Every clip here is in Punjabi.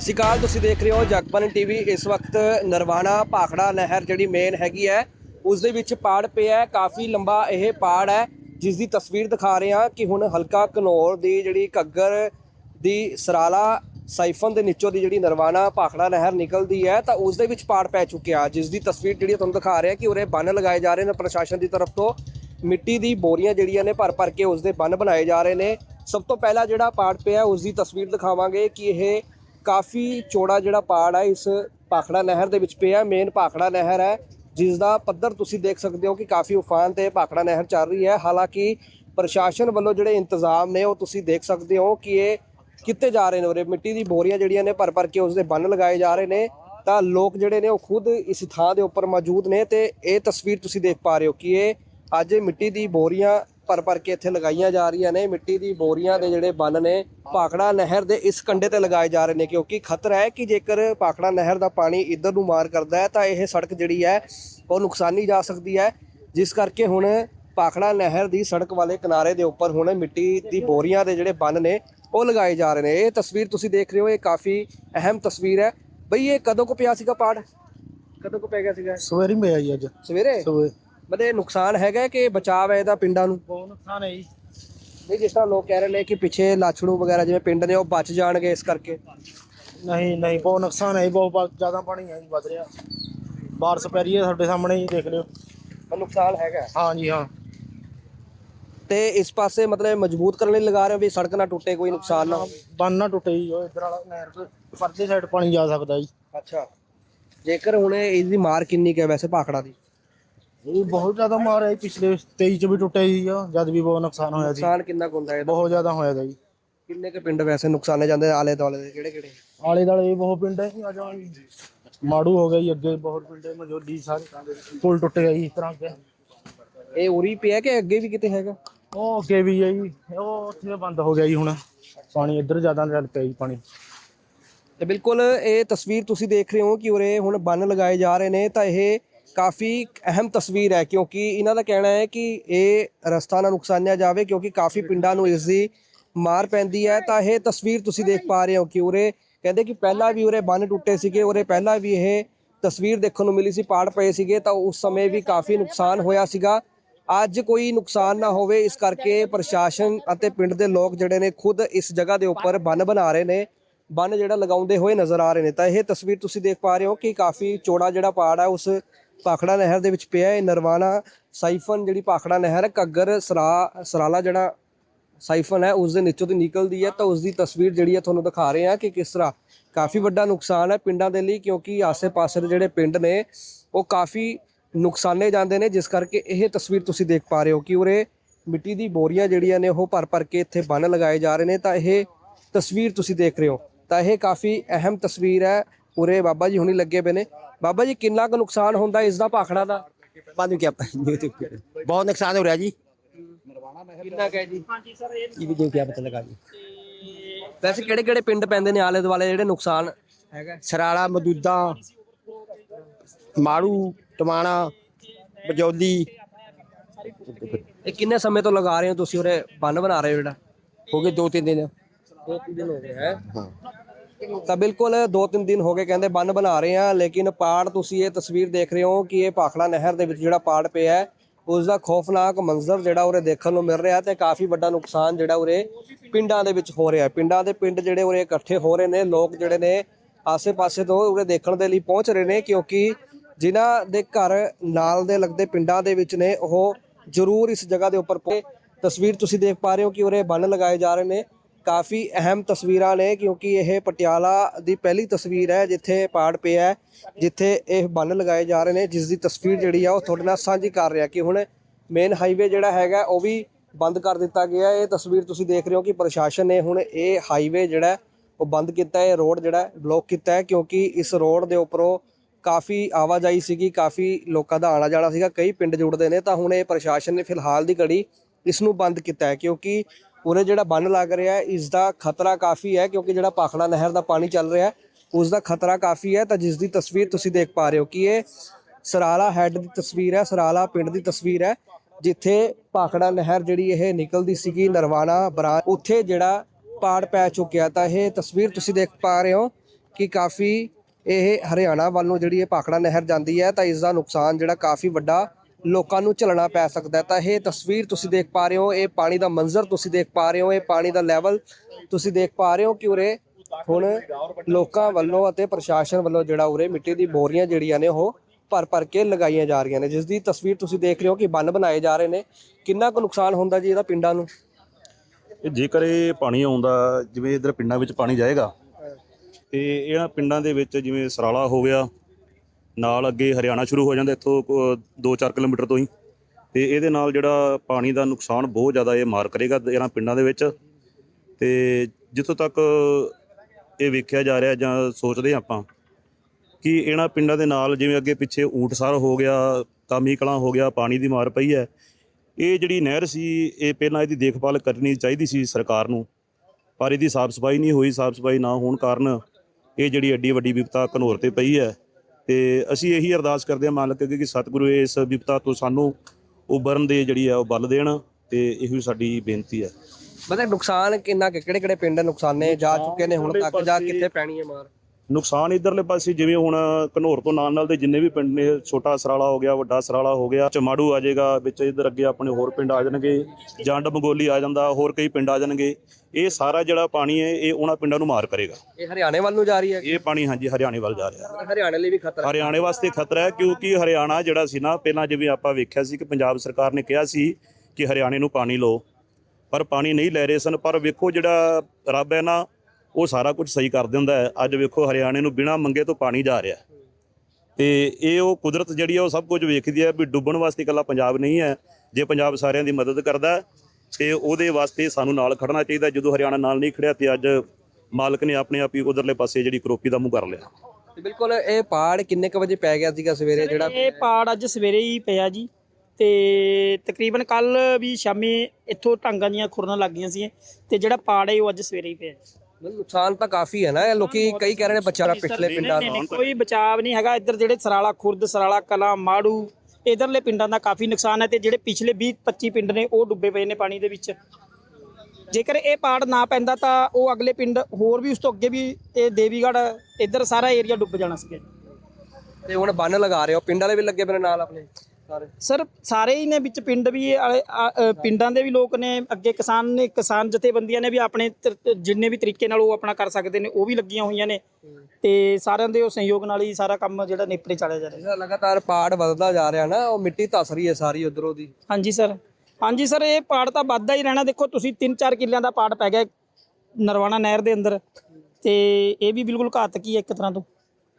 ਸਤਿ ਸ਼੍ਰੀ ਅਕਾਲ, ਤੁਸੀਂ ਦੇਖ ਰਹੇ ਹੋ ਜਗਬਨ ਟੀਵੀ। ਇਸ ਵਕਤ ਨਰਵਾਣਾ ਭਾਖੜਾ ਨਹਿਰ ਜਿਹੜੀ ਮੇਨ ਹੈਗੀ ਹੈ, ਉਸ ਦੇ ਵਿੱਚ ਪਾੜ ਪਿਆ ਹੈ, ਕਾਫੀ ਲੰਬਾ ਇਹ ਪਾੜ ਹੈ, ਜਿਸ ਦੀ ਤਸਵੀਰ ਦਿਖਾ ਰਹੇ ਹਾਂ ਕਿ ਹੁਣ ਹਲਕਾ ਘਨੌਰ ਦੀ ਜਿਹੜੀ ਘੱਗਰ ਦੀ ਸਰਾਲਾ ਸਾਈਫਨ ਦੇ ਨੀਚੋਂ ਦੀ ਜਿਹੜੀ ਨਰਵਾਣਾ ਭਾਖੜਾ ਨਹਿਰ ਨਿਕਲਦੀ ਹੈ, ਤਾਂ ਉਸ ਦੇ ਵਿੱਚ ਪਾੜ ਪੈ ਚੁੱਕਿਆ ਜਿਸ ਦੀ ਤਸਵੀਰ ਜਿਹੜੀ ਤੁਹਾਨੂੰ ਦਿਖਾ ਰਹੇ ਹਾਂ ਕਿ ਉਰੇ ਬੰਨ ਲਗਾਏ ਜਾ ਰਹੇ ਨੇ ਪ੍ਰਸ਼ਾਸਨ ਦੀ ਤਰਫ ਤੋਂ। ਮਿੱਟੀ ਦੀ ਬੋਰੀਆਂ ਜਿਹੜੀਆਂ ਨੇ ਭਰ ਭਰ ਕੇ ਉਸ ਦੇ ਬੰਨ ਬਣਾਏ ਜਾ ਰਹੇ ਨੇ। ਸਭ ਤੋਂ ਪਹਿਲਾਂ ਜਿਹੜਾ ਪਾੜ ਪਿਆ ਉਸ ਦੀ ਤਸਵੀਰ ਦਿਖਾਵਾਂਗੇ ਕਿ ਇਹ ਕਾਫੀ ਚੌੜਾ ਜਿਹੜਾ ਪਾੜ ਹੈ ਇਸ ਭਾਖੜਾ ਨਹਿਰ ਦੇ ਵਿੱਚ ਪਿਆ ਮੇਨ ਭਾਖੜਾ ਨਹਿਰ ਹੈ ਜਿਸ ਦਾ ਪੱਧਰ ਤੁਸੀਂ ਦੇਖ ਸਕਦੇ ਹੋ ਕਿ ਕਾਫੀ ਉਫਾਨ ਤੇ ਭਾਖੜਾ ਨਹਿਰ ਚੱਲ ਰਹੀ ਹੈ। ਹਾਲਾਂਕਿ ਪ੍ਰਸ਼ਾਸਨ ਵੱਲੋਂ ਜਿਹੜੇ ਇੰਤਜ਼ਾਮ ਨੇ, ਉਹ ਤੁਸੀਂ ਦੇਖ ਸਕਦੇ ਹੋ ਕਿ ਇਹ ਕਿੱਥੇ ਜਾ ਰਹੇ ਨੇ ਉਰੇ। ਮਿੱਟੀ ਦੀ ਬੋਰੀਆਂ ਜਿਹੜੀਆਂ ਨੇ ਭਰ ਭਰ ਕੇ ਉਸ ਦੇ ਬੰਨ ਲਗਾਏ ਜਾ ਰਹੇ ਨੇ। ਤਾਂ ਲੋਕ ਜਿਹੜੇ ਨੇ, ਉਹ ਖੁਦ ਇਸ ਥਾਂ ਦੇ ਉੱਪਰ ਮੌਜੂਦ ਨੇ ਤੇ ਇਹ ਤਸਵੀਰ ਤੁਸੀਂ ਦੇਖ ਪਾ ਰਹੇ ਹੋ ਕਿ ਇਹ ਅੱਜ ਮਿੱਟੀ ਦੀ ਬੋਰੀਆਂ ਭਰ ਭਰ ਕੇ ਇੱਥੇ ਲਗਾਈਆਂ ਜਾ ਰਹੀਆਂ ਨੇ। ਮਿੱਟੀ ਦੀ ਬੋਰੀਆਂ ਦੇ ਜਿਹੜੇ ਬੰਨ ਨੇ ਭਾਖੜਾ ਨਹਿਰ ਦੇ ਇਸ ਕੰਢੇ ਤੇ ਲਗਾਏ ਜਾ ਰਹੇ ਨੇ ਕਿਉਂਕਿ ਖਤਰਾ ਹੈ ਕਿ ਜੇਕਰ ਭਾਖੜਾ ਨਹਿਰ ਦਾ ਪਾਣੀ ਇੱਧਰ ਨੂੰ ਮਾਰ ਕਰਦਾ ਹੈ ਤਾਂ ਇਹ ਸੜਕ ਜਿਹੜੀ ਹੈ ਉਹ ਨੁਕਸਾਨੀ ਜਾ ਸਕਦੀ ਹੈ। ਜਿਸ ਕਰਕੇ ਹੁਣ ਭਾਖੜਾ ਨਹਿਰ ਦੀ ਸੜਕ ਵਾਲੇ ਕਿਨਾਰੇ ਦੇ ਉੱਪਰ ਹੁਣ ਮਿੱਟੀ ਦੀ ਬੋਰੀਆਂ ਦੇ ਜਿਹੜੇ ਬੰਨ ਨੇ ਉਹ ਲਗਾਏ ਜਾ ਰਹੇ ਨੇ। ਇਹ ਤਸਵੀਰ ਤੁਸੀਂ ਦੇਖ ਰਹੇ ਹੋ ਇਹ ਕਾਫੀ ਅਹਿਮ ਤਸਵੀਰ ਹੈ। ਬਈ ਇਹ ਕਦੋਂ ਕੋ ਪਿਆ ਸੀਗਾ ਪਾੜ? ਕਦੋਂ ਕੋ ਪੈ ਗਿਆ ਸੀਗਾ? ਸਵੇਰੀ ਮੈਂ ਆਈ ਅੱਜ। ਸਵੇਰੇ? ਸਵੇਰ। ਮਤਲਬ ਇਹ ਨੁਕਸਾਨ ਹੈਗਾ ਕਿ ਬਚਾਅ ਹੈ ਇਹਦਾ ਪਿੰਡਾਂ ਨੂੰ? ਬਹੁਤ ਨੁਕਸਾਨ ਹੈ ਜੀ। ਨਹੀਂ ਜਿਸ ਤਰ੍ਹਾਂ ਲੋਕ ਕਹਿ ਰਹੇ ਨੇ ਕਿ ਪਿੱਛੇ ਲਾਛੜੂ ਵਗੈਰਾ ਜਿਵੇਂ ਪਿੰਡ ਨੇ ਉਹ ਬਚ ਜਾਣਗੇ ਇਸ ਕਰਕੇ। ਨਹੀਂ ਨਹੀਂ ਬਹੁਤ ਨੁਕਸਾਨ ਹੈ ਜੀ, ਬਹੁਤ ਜ਼ਿਆਦਾ ਪਾਣੀ ਹੈ ਜੀ ਵੱਧ ਰਿਹਾ। ਬਾਰਿਸ਼ ਪੈ ਰਹੀ ਹੈ ਤੁਹਾਡੇ ਸਾਹਮਣੇ ਹੀ ਦੇਖ ਲਿਓ। ਨੁਕਸਾਨ ਹੈਗਾ। ਹਾਂ ਜੀ ਹਾਂ। ਤੇ ਇਸ ਪਾਸੇ ਮਤਲਬ ਮਜ਼ਬੂਤ ਕਰਨ ਲਈ ਲਗਾ ਰਹੇ ਹੋ ਵੀ ਸੜਕ ਨਾ ਟੁੱਟੇ ਕੋਈ ਨੁਕਸਾਨ ਨਾ ਹੋਵੇ? ਬੰਨ ਨਾ ਟੁੱਟੇ ਜੀ ਉਹ ਇਧਰ ਵਾਲਾ ਨਹਿਰ ਤੋਂ ਪਰਲੇ ਸਾਈਡ ਪਾਣੀ ਜਾ ਸਕਦਾ ਜੀ। ਅੱਛਾ। ਜੇਕਰ ਹੁਣ ਇਹਦੀ ਮਾਰ ਕਿੰਨੀ ਕੁ ਹੈ ਵੈਸੇ ਭਾਖੜਾ ਦੀ? ਇਹ ਬਹੁਤ ਜ਼ਿਆਦਾ ਮਾਰ ਜੀ, ਪਿਛਲੇ 23 ਚ ਵੀ ਟੁੱਟਿਆ ਜੀ ਉਹ, ਜਦ ਵੀ ਬਹੁਤ ਨੁਕਸਾਨ ਹੋਇਆ ਸੀ ਨੁਕਸਾਨ ਕਿੰਨਾ ਕੁ ਹੁੰਦਾ ਹੈ ਬਹੁਤ ਜ਼ਿਆਦਾ ਹੋਇਆ ਦਾ ਜੀ। ਕਿੰਨੇ ਕੁ ਪਿੰਡ ਵੈਸੇ ਨੁਕਸਾਨੇ ਜਾਂਦੇ ਆਲੇ ਦੁਆਲੇ ਦੇ ਕਿਹੜੇ ਕਿਹੜੇ? ਆਲੇ ਦਾਲੇ ਵੀ ਬਹੁਤ ਪਿੰਡ ਹੈ ਆ ਜਾਓ ਜੀ। ਮਾੜੂ ਹੋ ਗਿਆ ਜੀ ਅੱਗੇ ਬਹੁਤ ਪਿੰਡ ਹੈ ਮਜੋਲੀ ਸਾਰੇ। ਪੁਲ ਟੁੱਟ ਗਿਆ ਜੀ ਇਸ ਤਰ੍ਹਾਂ ਕੇ। ਇਹ ਉਰੀ ਪਿਆ ਕਿ ਅੱਗੇ ਵੀ ਕਿਤੇ ਹੈਗਾ? ਉਹ ਅੱਗੇ ਵੀ ਹੈ ਜੀ ਉਹ ਉੱਥੇ ਬੰਦ ਹੋ ਗਿਆ ਜੀ ਹੁਣ। ਪਾਣੀ ਇੱਧਰ ਜ਼ਿਆਦਾ ਚੱਲ ਪਿਆ ਜੀ ਪਾਣੀ। ਤੇ ਬਿਲਕੁਲ ਇਹ ਤਸਵੀਰ ਤੁਸੀਂ ਦੇਖ ਰਹੇ ਹੋ ਕਿ ਉਰੇ ਹੁਣ ਬੰਨ ਲਗਾਏ ਜਾ ਰਹੇ ਨੇ ਤਾਂ ਇਹ ਕਾਫੀ ਅਹਿਮ ਤਸਵੀਰ ਹੈ, ਕਿਉਂਕਿ ਇਹਨਾਂ ਦਾ ਕਹਿਣਾ ਹੈ ਕਿ ਇਹ ਰਸਤਾ ਨਾ ਨੁਕਸਾਨਿਆ ਜਾਵੇ, ਕਿਉਂਕਿ ਕਾਫੀ ਪਿੰਡਾਂ ਨੂੰ ਇਸ ਦੀ ਮਾਰ ਪੈਂਦੀ ਹੈ। ਤਾਂ ਇਹ ਤਸਵੀਰ ਤੁਸੀਂ ਦੇਖ ਪਾ ਰਹੇ ਹੋ ਕਿ ਉਰੇ ਕਹਿੰਦੇ ਕਿ ਪਹਿਲਾਂ ਵੀ ਉਰੇ ਬੰਨ ਟੁੱਟੇ ਸੀਗੇ, ਉਰੇ ਪਹਿਲਾਂ ਵੀ ਇਹ ਤਸਵੀਰ ਦੇਖਣ ਨੂੰ ਮਿਲੀ ਸੀ, ਪਾੜ ਪਏ ਸੀਗੇ, ਤਾਂ ਉਸ ਸਮੇਂ ਵੀ ਕਾਫੀ ਨੁਕਸਾਨ ਹੋਇਆ ਸੀਗਾ। ਅੱਜ ਕੋਈ ਨੁਕਸਾਨ ਨਾ ਹੋਵੇ, ਇਸ ਕਰਕੇ ਪ੍ਰਸ਼ਾਸਨ ਅਤੇ ਪਿੰਡ ਦੇ ਲੋਕ ਜਿਹੜੇ ਨੇ ਖੁਦ ਇਸ ਜਗ੍ਹਾ ਦੇ ਉੱਪਰ ਬੰਨ ਬਣਾ ਰਹੇ ਨੇ, ਬੰਨ ਜਿਹੜਾ ਲਗਾਉਂਦੇ ਹੋਏ ਨਜ਼ਰ ਆ ਰਹੇ ਨੇ। ਤਾਂ ਇਹ ਤਸਵੀਰ ਤੁਸੀਂ ਦੇਖ ਪਾ ਰਹੇ ਹੋ ਕਿ ਕਾਫੀ ਚੌੜਾ ਜਿਹੜਾ ਪਾੜ ਹੈ, ਉਸ ਭਾਖੜਾ ਨਹਿਰ ਦੇ ਵਿੱਚ ਪਿਆ ਇਹ ਨਰਵਾਣਾ ਸਾਈਫਨ ਜਿਹੜੀ ਭਾਖੜਾ ਨਹਿਰ ਹੈ, ਘੱਗਰ, ਸਰਾ, ਸਰਾਲਾ ਜਿਹੜਾ ਸਾਈਫਨ ਹੈ ਉਸ ਦੇ ਨੀਚੋਂ ਦੀ ਨਿਕਲਦੀ ਹੈ ਤਾਂ ਉਸ ਦੀ ਤਸਵੀਰ ਜਿਹੜੀ ਹੈ ਤੁਹਾਨੂੰ ਦਿਖਾ ਰਹੇ ਹਾਂ ਕਿ ਕਿਸ ਤਰ੍ਹਾਂ ਕਾਫੀ ਵੱਡਾ ਨੁਕਸਾਨ ਹੈ ਪਿੰਡਾਂ ਦੇ ਲਈ ਕਿਉਂਕਿ ਆਸੇ-ਪਾਸੇ ਦੇ ਜਿਹੜੇ ਪਿੰਡ ਨੇ, ਉਹ ਕਾਫੀ ਨੁਕਸਾਨੇ ਜਾਂਦੇ ਨੇ, ਜਿਸ ਕਰਕੇ ਇਹ ਤਸਵੀਰ ਤੁਸੀਂ ਦੇਖ ਪਾ ਰਹੇ ਹੋ ਕਿ ਉਰੇ ਮਿੱਟੀ ਦੀ ਬੋਰੀਆਂ ਜਿਹੜੀਆਂ ਨੇ, ਉਹ ਭਰ ਭਰ ਕੇ ਇੱਥੇ ਬੰਨ ਲਗਾਏ ਜਾ ਰਹੇ ਨੇ, ਤਾਂ ਇਹ ਤਸਵੀਰ ਤੁਸੀਂ ਦੇਖ ਰਹੇ ਹੋ। ਤਾਂ ਇਹ ਕਾਫੀ ਅਹਿਮ ਤਸਵੀਰ ਹੈ, ਉਰੇ ਬਾਬਾ ਜੀ ਹੁਣੀ ਲੱਗੇ ਪਏ ਨੇ। ਬਾਬਾ ਜੀ ਕਿੰਨਾ ਕੁ ਨੁਕਸਾਨ ਹੁੰਦਾ ਇਸ ਦਾ ਭਾਖੜਾ ਦਾ? ਬਾਅਦ ਵਿੱਚ ਆਪਾਂ YouTube ਬਹੁਤ ਨੁਕਸਾਨ ਹੋ ਰਿਹਾ ਜੀ। ਕਿੰਨਾ ਕਹੇ ਜੀ? ਇਹ ਵੀ ਜੋ ਕਿ ਪਤਾ ਲਗਾ ਜੀ। ਵੈਸੇ ਕਿਹੜੇ ਕਿਹੜੇ ਪਿੰਡ ਪੈਂਦੇ ਨੇ ਆਲੇ ਦੁਆਲੇ ਜਿਹੜੇ ਨੁਕਸਾਨ ਹੈਗਾ? ਸਰਾਲਾ ਮਦੂਦਾ ਮਾੜੂ ਟਮਾਣਾ ਬਜੌਲੀ। ਇਹ ਕਿੰਨੇ ਸਮੇਂ ਤੋਂ ਲਗਾ ਰਹੇ ਹੋ ਤੁਸੀਂ ਉਰੇ ਬੰਨ ਬਣਾ ਰਹੇ ਹੋ ਜਿਹੜਾ? ਹੋ ਗਏ 2-3 ਦਿਨ। 2-3 ਦਿਨ ਹੋ ਗਏ ਹੈ? ਹਾਂ। ਤਾਂ ਬਿਲਕੁਲ ਦੋ ਤਿੰਨ ਦਿਨ ਹੋ ਗਏ ਕਹਿੰਦੇ ਬੰਨ ਬਣਾ ਰਹੇ ਆ ਲੇਕਿਨ ਪਾੜ ਤੁਸੀਂ ਇਹ ਤਸਵੀਰ ਦੇਖ ਰਹੇ ਹੋ ਕਿ ਇਹ ਭਾਖੜਾ ਨਹਿਰ ਦੇ ਵਿੱਚ ਜਿਹੜਾ ਪਾੜ ਪਿਆ ਹੈ, ਉਸ ਦਾ ਖੌਫਨਾਕ ਮੰਜ਼ਰ ਜਿਹੜਾ ਉਰੇ ਦੇਖਣ ਨੂੰ ਮਿਲ ਰਿਹਾ ਤੇ ਕਾਫੀ ਵੱਡਾ ਨੁਕਸਾਨ ਜਿਹੜਾ ਉਰੇ ਪਿੰਡਾਂ ਦੇ ਵਿੱਚ ਹੋ ਰਿਹਾ ਪਿੰਡਾਂ ਦੇ ਪਿੰਡ ਜਿਹੜੇ ਉਰੇ ਇਕੱਠੇ ਹੋ ਰਹੇ ਨੇ, ਲੋਕ ਜਿਹੜੇ ਨੇ ਆਸੇ-ਪਾਸੇ ਤੋਂ ਉਰੇ ਦੇਖਣ ਦੇ ਲਈ ਪਹੁੰਚ ਰਹੇ ਨੇ ਕਿਉਂਕਿ ਜਿਨ੍ਹਾਂ ਦੇ ਘਰ ਨਾਲ ਦੇ ਲੱਗਦੇ ਪਿੰਡਾਂ ਦੇ ਵਿੱਚ ਨੇ, ਉਹ ਜ਼ਰੂਰ ਇਸ ਜਗ੍ਹਾ ਦੇ ਉੱਪਰ ਪਹੁੰਚੇ। ਤਸਵੀਰ ਤੁਸੀਂ ਦੇਖ ਪਾ ਰਹੇ ਹੋ ਕਿ ਉਰੇ ਬੰਨ ਲਗਾਏ ਜਾ ਰਹੇ ਨੇ। ਕਾਫੀ ਅਹਿਮ ਤਸਵੀਰਾਂ ਨੇ, ਕਿਉਂਕਿ ਇਹ ਪਟਿਆਲਾ ਦੀ ਪਹਿਲੀ ਤਸਵੀਰ ਹੈ, ਜਿੱਥੇ ਪਾੜ ਪਿਆ ਹੈ, ਜਿੱਥੇ ਇਹ ਬੰਨ ਲਗਾਏ ਜਾ ਰਹੇ ਨੇ ਜਿਸ ਦੀ ਤਸਵੀਰ ਜਿਹੜੀ ਆ, ਉਹ ਤੁਹਾਡੇ ਨਾਲ ਸਾਂਝੀ ਕਰ ਰਿਹਾ ਕਿ ਹੁਣ ਮੇਨ ਹਾਈਵੇ ਜਿਹੜਾ ਹੈਗਾ, ਉਹ ਵੀ ਬੰਦ ਕਰ ਦਿੱਤਾ ਗਿਆ ਇਹ ਤਸਵੀਰ ਤੁਸੀਂ ਦੇਖ ਰਹੇ ਹੋ ਕਿ ਪ੍ਰਸ਼ਾਸਨ ਨੇ ਹੁਣ ਇਹ ਹਾਈਵੇ ਜਿਹੜਾ ਉਹ ਬੰਦ ਕੀਤਾ ਹੈ ਰੋਡ ਜਿਹੜਾ ਬਲੌਕ ਕੀਤਾ ਹੈ, ਕਿਉਂਕਿ ਇਸ ਰੋਡ ਦੇ ਉੱਪਰੋਂ ਕਾਫੀ ਆਵਾਜਾਈ ਸੀਗੀ, ਕਾਫੀ ਲੋਕਾਂ ਦਾ ਆਣਾ ਜਾਣਾ ਸੀਗਾ, ਕਈ ਪਿੰਡ ਜੁੜਦੇ ਨੇ, ਤਾਂ ਹੁਣ ਇਹ ਪ੍ਰਸ਼ਾਸਨ ਨੇ ਫਿਲਹਾਲ ਦੀ ਘੜੀ ਇਸ ਨੂੰ ਬੰਦ ਕੀਤਾ ਹੈ, ਕਿਉਂਕਿ ਉਰੇ ਜਿਹੜਾ ਬੰਨ ਲੱਗ ਰਿਹਾ ਹੈ ਇਸ ਦਾ ਖਤਰਾ ਕਾਫੀ ਹੈ ਕਿਉਂਕਿ ਜਿਹੜਾ ਪਾਖੜਾ ਨਹਿਰ ਦਾ ਪਾਣੀ ਚੱਲ ਰਿਹਾ ਹੈ ਉਸ ਦਾ ਖਤਰਾ ਕਾਫੀ ਹੈ ਤਾਂ ਜਿਸ ਦੀ ਤਸਵੀਰ ਤੁਸੀਂ ਦੇਖ ਪਾ ਰਹੇ ਹੋ ਕਿ ਇਹ ਸਰਾਲਾ ਹੈੱਡ ਦੀ ਤਸਵੀਰ ਹੈ, ਸਰਾਲਾ ਪਿੰਡ ਦੀ ਤਸਵੀਰ ਹੈ, ਜਿੱਥੇ ਪਾਖੜਾ ਨਹਿਰ ਜਿਹੜੀ ਇਹ ਨਿਕਲਦੀ ਸੀਗੀ ਨਰਵਾਣਾ ਬਰਾਂ ਉੱਥੇ ਜਿਹੜਾ ਪਾੜ ਪੈ ਚੁੱਕਿਆ ਤਾਂ ਇਹ ਤਸਵੀਰ ਤੁਸੀਂ ਦੇਖ ਪਾ ਰਹੇ ਹੋ ਕਿ ਕਾਫੀ ਇਹ ਹਰਿਆਣਾ ਵੱਲੋਂ ਜਿਹੜੀ ਇਹ ਭਾਖੜਾ ਨਹਿਰ ਜਾਂਦੀ ਹੈ ਤਾਂ ਇਸ ਦਾ ਨੁਕਸਾਨ ਜਿਹੜਾ ਕਾਫੀ ਵੱਡਾ ਲੋਕਾਂ ਨੂੰ ਝੱਲਣਾ ਪੈ ਸਕਦਾ ਤਾਂ ਇਹ ਤਸਵੀਰ ਤੁਸੀਂ ਦੇਖ ਪਾ ਰਹੇ ਹੋ, ਇਹ ਪਾਣੀ ਦਾ ਮੰਜ਼ਰ ਤੁਸੀਂ ਦੇਖ ਪਾ ਰਹੇ ਹੋ, ਇਹ ਪਾਣੀ ਦਾ ਲੈਵਲ ਤੁਸੀਂ ਦੇਖ ਪਾ ਰਹੇ ਹੋ ਕਿ ਉਰੇ ਹੁਣ ਲੋਕਾਂ ਵੱਲੋਂ ਅਤੇ ਪ੍ਰਸ਼ਾਸਨ ਵੱਲੋਂ ਜਿਹੜਾ ਉਰੇ ਮਿੱਟੀ ਦੀ ਬੋਰੀਆਂ ਜਿਹੜੀਆਂ ਨੇ ਉਹ ਭਰ ਭਰ ਕੇ ਲਗਾਈਆਂ ਜਾ ਰਹੀਆਂ ਨੇ। ਜਿਸ ਦੀ ਤਸਵੀਰ ਤੁਸੀਂ ਦੇਖ ਰਹੇ ਹੋ ਕਿ ਬੰਨ ਬਣਾਏ ਜਾ ਰਹੇ ਨੇ। ਕਿੰਨਾ ਕੁ ਨੁਕਸਾਨ ਹੁੰਦਾ ਜੀ ਇਹਦਾ ਪਿੰਡਾਂ ਨੂੰ? ਜੇਕਰ ਇਹ ਪਾਣੀ ਆਉਂਦਾ, ਜਿਵੇਂ ਇਧਰ ਪਿੰਡਾਂ ਵਿੱਚ ਪਾਣੀ ਜਾਏਗਾ, ਤੇ ਇਹਨਾਂ ਪਿੰਡਾਂ ਦੇ ਵਿੱਚ ਜਿਵੇਂ ਸਰਾਲਾ ਹੋ ਗਿਆ ਨਾਲ ਅੱਗੇ ਹਰਿਆਣਾ ਸ਼ੁਰੂ ਹੋ ਜਾਂਦਾ, ਇੱਥੋਂ 2-4 ਕਿਲੋਮੀਟਰ ਤੋਂ ਹੀ। ਤੇ ਇਹਦੇ ਨਾਲ ਜਿਹੜਾ ਪਾਣੀ ਦਾ ਨੁਕਸਾਨ ਬਹੁਤ ਜ਼ਿਆਦਾ ਇਹ ਮਾਰ ਕਰੇਗਾ ਇਹਨਾਂ ਪਿੰਡਾਂ ਦੇ ਵਿੱਚ। ਤੇ ਜਿੱਥੋਂ ਤੱਕ ਇਹ ਵੇਖਿਆ ਜਾ ਰਿਹਾ ਜਾਂ ਸੋਚਦੇ ਹਾਂ ਆਪਾਂ ਕਿ ਇਹਨਾਂ ਪਿੰਡਾਂ ਦੇ ਨਾਲ ਜਿਵੇਂ ਅੱਗੇ ਪਿੱਛੇ ਊਂਟਸਰ ਹੋ ਗਿਆ, ਕਾਮੀ ਕਲਾਂ ਹੋ ਗਿਆ, ਪਾਣੀ ਦੀ ਮਾਰ ਪਈ ਹੈ। ਇਹ ਜਿਹੜੀ ਨਹਿਰ ਸੀ, ਇਹ ਪਹਿਲਾਂ ਇਹਦੀ ਦੇਖਭਾਲ ਕਰਨੀ ਚਾਹੀਦੀ ਸੀ ਸਰਕਾਰ ਨੂੰ, ਪਰ ਇਹਦੀ ਸਾਫ਼ ਸਫ਼ਾਈ ਨਹੀਂ ਹੋਈ, ਸਾਫ਼ ਸਫ਼ਾਈ ਨਾ ਹੋਣ ਕਾਰਨ ਇਹ ਜਿਹੜੀ ਐਡੀ ਵੱਡੀ ਵਿਪਤਾ ਘਨੌਰ ਤੇ ਪਈ ਹੈ। ਤੇ ਅਸੀਂ ਇਹੀ ਅਰਦਾਸ ਕਰਦੇ ਹਾਂ ਮਾਲਕ ਅੱਗੇ ਕਿ ਸਤਿਗੁਰੂ ਇਸ ਵਿਪਤਾ ਤੋਂ ਸਾਨੂੰ ਉਭਰਨ ਦੇ ਜਿਹੜੀ ਆ ਉਹ ਬਲ ਦੇਣ ਤੇ ਇਹੋ ਸਾਡੀ ਬੇਨਤੀ ਹੈ। ਮਤਲਬ ਨੁਕਸਾਨ ਕਿੰਨਾ ਕਿਹੜੇ ਕਿਹੜੇ ਪਿੰਡ ਨੁਕਸਾਨੇ ਜਾ ਚੁੱਕੇ ਨੇ ਹੁਣ ਤੱਕ ਜਾਂ ਕਿੱਥੇ ਪੈਣੀ ਹੈ ਮਾਰ? ਨੁਕਸਾਨ ਇਧਰਲੇ ਪਾਸੇ ਜਿਵੇਂ ਹੁਣ ਘਨੌਰ ਤੋਂ ਨਾਲ ਨਾਲ ਦੇ ਜਿੰਨੇ ਵੀ ਪਿੰਡ ਨੇ ਛੋਟਾ ਸਰਾਲਾ ਹੋ ਗਿਆ ਵੱਡਾ ਸਰਾਲਾ ਹੋ ਗਿਆ ਚਮਾੜੂ ਆ ਜਾਏਗਾ ਵਿੱਚ ਇਧਰ ਅੱਗੇ ਆਪਣੇ ਹੋਰ ਪਿੰਡ ਆ ਜਾਣਗੇ ਜੰਡ ਮੰਗੋਲੀ ਆ ਜਾਂਦਾ ਹੋਰ ਕਈ ਪਿੰਡ ਆ ਜਾਣਗੇ। ਇਹ ਸਾਰਾ ਜਿਹੜਾ ਪਾਣੀ ਹੈ ਇਹ ਉਹਨਾਂ ਪਿੰਡਾਂ ਨੂੰ ਮਾਰ ਕਰੇਗਾ। ਇਹ ਹਰਿਆਣੇ ਵੱਲ ਨੂੰ ਜਾ ਰਹੀ ਹੈ ਇਹ ਪਾਣੀ ਹਾਂਜੀ ਹਰਿਆਣੇ ਵੱਲ ਜਾ ਰਿਹਾ। ਹੈ ਹਰਿਆਣੇ ਲਈ ਵੀ ਖਤਰਾ ਹਰਿਆਣੇ ਵਾਸਤੇ ਖਤਰਾ ਹੈ ਕਿਉਂਕਿ ਹਰਿਆਣਾ ਜਿਹੜਾ ਸੀ ਨਾ ਪਹਿਲਾਂ ਜਿਵੇਂ ਆਪਾਂ ਵੇਖਿਆ ਸੀ ਕਿ ਪੰਜਾਬ ਸਰਕਾਰ ਨੇ ਕਿਹਾ ਸੀ ਕਿ ਹਰਿਆਣੇ ਨੂੰ ਪਾਣੀ ਲਓ ਪਰ ਪਾਣੀ ਨਹੀਂ ਲੈ ਰਹੇ ਸਨ। ਪਰ ਵੇਖੋ ਜਿਹੜਾ ਰੱਬ ਹੈ ਨਾ ਉਹ ਸਾਰਾ ਕੁਝ ਸਹੀ ਕਰ ਦਿੰਦਾ ਹੈ। ਅੱਜ ਵੇਖੋ ਹਰਿਆਣੇ ਨੂੰ ਬਿਨਾਂ ਮੰਗੇ ਤੋਂ ਪਾਣੀ ਜਾ ਰਿਹਾ। ਤੇ ਇਹ ਉਹ ਕੁਦਰਤ ਜਿਹੜੀ ਹੈ ਉਹ ਸਭ ਕੁਝ ਵੇਖਦੀ ਹੈ ਵੀ ਡੁੱਬਣ ਵਾਸਤੇ ਇਕੱਲਾ ਪੰਜਾਬ ਨਹੀਂ ਹੈ। ਜੇ ਪੰਜਾਬ ਸਾਰਿਆਂ ਦੀ ਮਦਦ ਕਰਦਾ ਤੇ ਉਹਦੇ ਵਾਸਤੇ ਸਾਨੂੰ ਨਾਲ ਖੜਨਾ ਚਾਹੀਦਾ ਜਦੋਂ ਹਰਿਆਣਾ ਨਾਲ ਨਹੀਂ ਖੜਿਆ ਤੇ ਅੱਜ ਮਾਲਕ ਨੇ ਆਪਣੇ ਆਪ ਹੀ ਉਧਰਲੇ ਪਾਸੇ ਜਿਹੜੀ ਕਰੋਪੀ ਦਾ ਮੂੰਹ ਕਰ ਲਿਆ। ਤੇ ਬਿਲਕੁਲ ਇਹ ਪਹਾੜ ਕਿੰਨੇ ਕ ਵਜੇ ਪੈ ਗਿਆ ਸੀਗਾ ਸਵੇਰੇ ਜਿਹੜਾ? ਇਹ ਪਾੜ ਅੱਜ ਸਵੇਰੇ ਹੀ ਪਿਆ ਜੀ। ਤੇ ਤਕਰੀਬਨ ਕੱਲ ਵੀ ਸ਼ਾਮੀ ਇੱਥੋਂ ਟਾਂਗਾਂ ਦੀਆਂ ਖੁਰਨ ਲੱਗ ਗਈਆਂ ਸੀ। ਤੇ ਜਿਹੜਾ ਪਾੜ ਹੈ ਉਹ ਅੱਜ ਸਵੇਰੇ ਹੀ ਪਿਆ ਨੁਕਸਾਨ ਤਾਂ ਕਾਫੀ ਹੈ ਨਾ ਇਹ ਲੋਕੀ ਕਈ ਕਹਿ ਰਹੇ ਨੇ ਬੱਚਾ ਪਿਛਲੇ ਪਿੰਡਾਂ ਨਹੀਂ, ਕੋਈ ਬਚਾਵ ਨਹੀਂ ਹੈਗਾ। ਇੱਧਰ ਜਿਹੜੇ ਸਰਾਲਾ ਖੁਰਦ ਸਰਾਲਾ ਕਲਾ ਮਾੜੂ ਇਧਰਲੇ ਪਿੰਡਾਂ ਦਾ ਕਾਫੀ ਨੁਕਸਾਨ ਹੈ ਤੇ ਜਿਹੜੇ ਪਿਛਲੇ 20 25 ਪਿੰਡ ਨੇ ਉਹ ਡੁੱਬੇ ਪਏ ਨੇ ਪਾਣੀ ਦੇ ਵਿੱਚ। ਜੇਕਰ ਇਹ ਪਾੜ ਨਾ ਪੈਂਦਾ ਤਾਂ ਉਹ ਅਗਲੇ ਪਿੰਡ ਹੋਰ ਵੀ ਉਸ ਤੋਂ ਅੱਗੇ ਵੀ ਇਹ ਦੇਵੀਗੜ੍ਹ ਇੱਧਰ ਸਾਰਾ ਏਰੀਆ ਡੁੱਬ ਜਾਣਾ ਸੀਗਾ। ਤੇ ਹੁਣ ਬੰਨ ਲਗਾ ਰਹੇ ਹੋ। ਪਿੰਡ ਵਾਲੇ ਵੀ ਲੱਗੇ ਨੇ ਨਾਲ ਆਪਣੇ। ਸਾਰੇ? ਸਰ ਹੀ ਨੇ ਵਿੱਚ ਪਿੰਡ ਵੀ ਆ- ਅ, ਪਿੰਡਾਂ ਦੇ ਵੀ ਲੋਕ ਨੇ ਅੱਗੇ ਕਿਸਾਨ ਨੇ ਕਿਸਾਨ ਜਥੇਬੰਦੀਆਂ ਨੇ ਵੀ ਆਪਣੇ ਤਰ- ਜਿੰਨੇ ਵੀ ਤਰੀਕੇ ਨਾਲ ਉਹ ਆਪਣਾ ਕਰ ਸਕਦੇ ਨੇ ਉਹ ਵੀ ਲੱਗੀਆਂ ਹੋਈਆਂ ਨੇ। ਤੇ ਸਾਰਿਆਂ ਦੇ ਉਹ ਸਹਿਯੋਗ ਨਾਲ ਹੀ ਸਾਰਾ ਕੰਮ ਜਿਹੜਾ ਨੇਪਰੇ ਚਾੜਿਆ ਜਾ ਰਿਹਾ। ਜਿਹੜਾ ਲਗਾਤਾਰ ਪਹਾੜ ਵੱਧਦਾ ਜਾ ਰਿਹਾ ਨਾ ਉਹ ਮਿੱਟੀ ਧਸ ਰਹੀ ਹੈ ਸਾਰੀ ਉਧਰੋਂ ਦੀ। ਹਾਂਜੀ ਸਰ। ਹਾਂਜੀ ਸਰ ਇਹ ਪਾੜ ਤਾਂ ਵੱਧਦਾ ਹੀ ਰਹਿਣਾ। ਦੇਖੋ ਤੁਸੀਂ 3-4 ਕਿੱਲਿਆਂ ਦਾ ਪਾੜ ਪੈ ਗਿਆ ਨਰਵਾਣਾ ਨਹਿਰ ਦੇ ਅੰਦਰ। ਤੇ ਇਹ ਵੀ ਬਿਲਕੁਲ ਘਾਤਕ ਹੀ ਹੈ ਇੱਕ ਤਰ੍ਹਾਂ ਤੋਂ।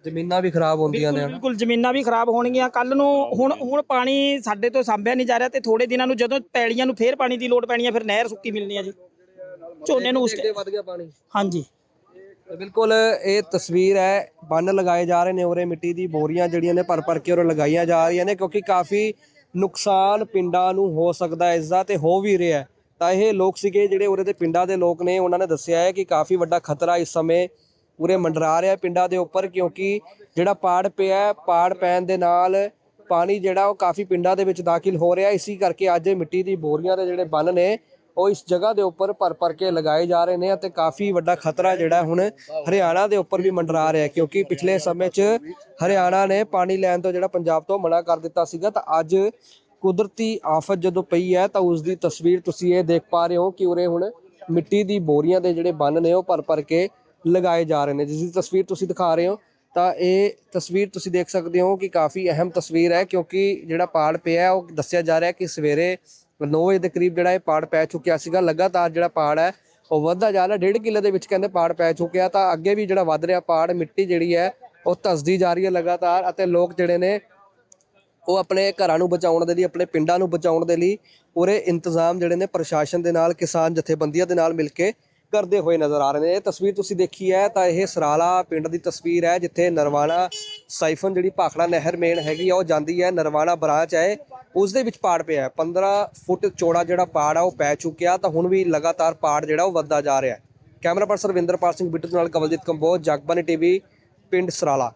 ਜ਼ਮੀਨਾਂ ਵੀ ਖਰਾਬ ਹੁੰਦੀਆਂ ਨੇ ਬਿਲਕੁਲ ਜ਼ਮੀਨਾਂ ਵੀ ਖਰਾਬ ਹੋਣਗੀਆਂ। ਕੱਲ ਨੂੰ ਹੁਣ ਹੁਣ ਪਾਣੀ ਸਾਡੇ ਤੋਂ ਸਾਂਭਿਆ ਨਹੀਂ ਜਾ ਰਿਹਾ ਤੇ ਥੋੜੇ ਦਿਨਾਂ ਨੂੰ ਜਦੋਂ ਪੈਲੀਆਂ ਨੂੰ ਫੇਰ ਪਾਣੀ ਦੀ ਲੋੜ ਪੈਣੀ ਹੈ ਫਿਰ ਨਹਿਰ ਸੁੱਕੀ ਮਿਲਣੀ ਹੈ ਜੀ। ਝੋਨੇ ਨੂੰ ਉਸ ਵੱਧ ਗਿਆ ਪਾਣੀ। ਹਾਂਜੀ। ਤੇ ਬਿਲਕੁਲ ਇਹ ਤਸਵੀਰ ਹੈ ਬੰਨ ਲਗਾਏ ਜਾ ਰਹੇ ਨੇ ਉਰੇ ਮਿੱਟੀ ਦੀ ਬੋਰੀਆਂ ਜਿਹੜੀਆਂ ਨੇ ਭਰ ਭਰ ਕੇ ਉਰੇ ਲਗਾਈਆਂ ਜਾ ਰਹੀਆਂ ਨੇ ਕਿਉਂਕਿ ਕਾਫੀ ਨੁਕਸਾਨ ਪਿੰਡਾਂ ਨੂੰ ਹੋ ਸਕਦਾ ਹੈ ਇਸ ਦਾ ਤੇ ਹੋ ਵੀ ਰਿਹਾ ਹੈ। ਤਾਂ ਇਹ ਲੋਕ ਸੀਗੇ ਜਿਹੜੇ ਉਰੇ ਦੇ ਪਿੰਡਾਂ ਦੇ ਲੋਕ ਨੇ ਉਹਨਾਂ ਨੇ ਦੱਸਿਆ ਹੈ ਕਿ ਕਾਫੀ ਵੱਡਾ ਖਤਰਾ ਇਸ ਸਮੇਂ ਉਰੇ ਮੰਡਰਾ ਰਿਹਾ ਪਿੰਡਾਂ ਦੇ ਉੱਪਰ, ਕਿਉਂਕਿ ਜਿਹੜਾ ਪਾੜ ਪਿਆ, ਪਾੜ ਪੈਣ ਦੇ ਨਾਲ ਪਾਣੀ ਜਿਹੜਾ ਉਹ ਕਾਫੀ ਪਿੰਡਾਂ ਦੇ ਵਿੱਚ ਦਾਖਲ ਹੋ ਰਿਹਾ। ਇਸੇ ਕਰਕੇ ਅੱਜ ਇਹ ਮਿੱਟੀ ਦੀ ਬੋਰੀਆਂ ਦੇ ਜਿਹੜੇ ਬੰਨ ਨੇ, ਉਹ ਇਸ ਜਗ੍ਹਾ ਦੇ ਉੱਪਰ ਭਰ ਭਰ ਕੇ ਲਗਾਏ ਜਾ ਰਹੇ ਨੇ ਅਤੇ ਕਾਫੀ ਵੱਡਾ ਖਤਰਾ ਜਿਹੜਾ ਹੁਣ ਹਰਿਆਣਾ ਦੇ ਉੱਪਰ ਵੀ ਮੰਡਰਾ ਰਿਹਾ, ਕਿਉਂਕਿ ਪਿਛਲੇ ਸਮੇਂ 'ਚ ਹਰਿਆਣਾ ਨੇ ਪਾਣੀ ਲੈਣ ਤੋਂ ਜਿਹੜਾ ਪੰਜਾਬ ਤੋਂ ਮਨਾ ਕਰ ਦਿੱਤਾ ਸੀਗਾ। ਤਾਂ ਅੱਜ ਕੁਦਰਤੀ ਆਫਤ ਜਦੋਂ ਪਈ ਹੈ, ਤਾਂ ਉਸ ਦੀ ਤਸਵੀਰ ਤੁਸੀਂ ਇਹ ਦੇਖ ਪਾ ਰਹੇ ਹੋ ਕਿ ਉਰੇ ਹੁਣ ਮਿੱਟੀ ਦੀ ਬੋਰੀਆਂ ਦੇ ਜਿਹੜੇ ਬੰਨ ਨੇ, ਉਹ ਭਰ ਭਰ ਕੇ ਲਗਾਏ ਜਾ ਰਹੇ ਨੇ। ਜਿਸ ਦੀ ਤਸਵੀਰ ਤੁਸੀਂ ਦਿਖਾ ਰਹੇ ਹੋ ਤਾਂ ਇਹ ਤਸਵੀਰ ਤੁਸੀਂ ਦੇਖ ਸਕਦੇ ਹੋ ਕਿ ਕਾਫੀ ਅਹਿਮ ਤਸਵੀਰ ਹੈ ਕਿਉਂਕਿ ਜਿਹੜਾ ਪਾੜ ਪਿਆ ਹੈ, ਉਹ ਦੱਸਿਆ ਜਾ ਰਿਹਾ ਹੈ ਕਿ ਸਵੇਰੇ 9 ਵਜੇ ਦੇ ਕਰੀਬ ਜਿਹੜਾ ਇਹ ਪਾੜ ਪੈ ਚੁੱਕਿਆ ਸੀਗਾ। ਲਗਾਤਾਰ ਜਿਹੜਾ ਪਾੜ ਹੈ ਉਹ ਵੱਧਦਾ ਜਾ ਰਿਹਾ। ਡੇਢ ਕਿੱਲੇ ਦੇ ਵਿੱਚ ਕਹਿੰਦੇ ਪਾੜ ਪੈ ਚੁੱਕਿਆ ਤਾਂ ਅੱਗੇ ਵੀ ਜਿਹੜਾ ਵੱਧ ਰਿਹਾ ਪਾੜ ਮਿੱਟੀ ਜਿਹੜੀ ਹੈ ਉਹ ਧਸਦੀ ਜਾ ਰਹੀ ਹੈ ਲਗਾਤਾਰ ਅਤੇ ਲੋਕ ਜਿਹੜੇ ਨੇ ਉਹ ਆਪਣੇ ਘਰਾਂ ਨੂੰ ਬਚਾਉਣ ਦੇ ਲਈ ਆਪਣੇ ਪਿੰਡਾਂ ਨੂੰ ਬਚਾਉਣ ਦੇ ਲਈ ਪੂਰੇ ਇੰਤਜ਼ਾਮ ਜਿਹੜੇ ਨੇ ਪ੍ਰਸ਼ਾਸਨ ਦੇ ਨਾਲ ਕਿਸਾਨ ਜਥੇਬੰਦੀਆਂ ਦੇ ਨਾਲ ਮਿਲ ਕੇ ਕਰਦੇ ਹੋਏ ਨਜ਼ਰ ਆ ਰਹੇ ਨੇ। ਇਹ ਤਸਵੀਰ ਤੁਸੀਂ ਦੇਖੀ ਹੈ ਤਾਂ ਇਹ ਸਰਾਲਾ ਪਿੰਡ ਦੀ ਤਸਵੀਰ ਹੈ, ਜਿੱਥੇ ਨਰਵਾਣਾ ਸਾਈਫਨ ਜਿਹੜੀ ਭਾਖੜਾ ਨਹਿਰ ਮੇਨ ਹੈਗੀ ਆ, ਉਹ ਜਾਂਦੀ ਹੈ। ਨਰਵਾਣਾ ਬ੍ਰਾਂਚ ਹੈ, ਉਸ ਦੇ ਵਿੱਚ ਪਾੜ ਪਿਆ ਹੈ। 15 ਫੁੱਟ ਚੌੜਾ ਜਿਹੜਾ ਪਾੜ ਆ, ਉਹ ਪੈ ਚੁੱਕਿਆ ਤਾਂ ਹੁਣ ਵੀ ਲਗਾਤਾਰ ਪਾੜ ਜਿਹੜਾ ਉਹ ਵੱਧਦਾ ਜਾ ਰਿਹਾ ਹੈ। ਕੈਮਰਾ ਪਰਸਨ ਰਵਿੰਦਰਪਾਲ ਸਿੰਘ ਬਿੱਟੂ ਨਾਲ ਕਵਲਜੀਤ ਕੰਬੋਜ, ਜਗਬਾਨੀ ਟੀਵੀ, ਪਿੰਡ ਸਰਾਲਾ।